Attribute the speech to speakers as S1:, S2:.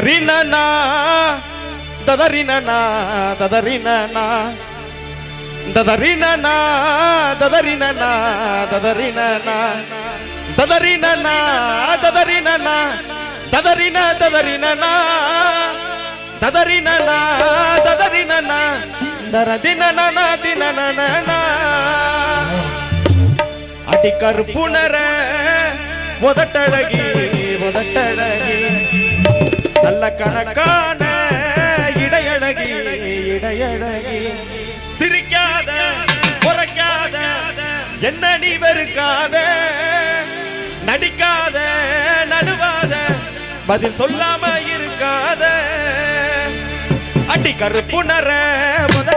S1: ததறினா ததறினா ததறினா ததறினா ததறினா ததறினா ததறினா ததறினா ததறினா ததறினா ததறினா ததறினா தரதினா தினனா அடி கருப்புணர உதட்டழகி நல்ல கணக்கான இடையழகி இடையழகி. சிரிக்காத குறைக்காத என்ன நீ வெறுக்காத? நடிக்காத நடுவாத பதில் சொல்லாம இருக்காத. அடி கருப்புணர முத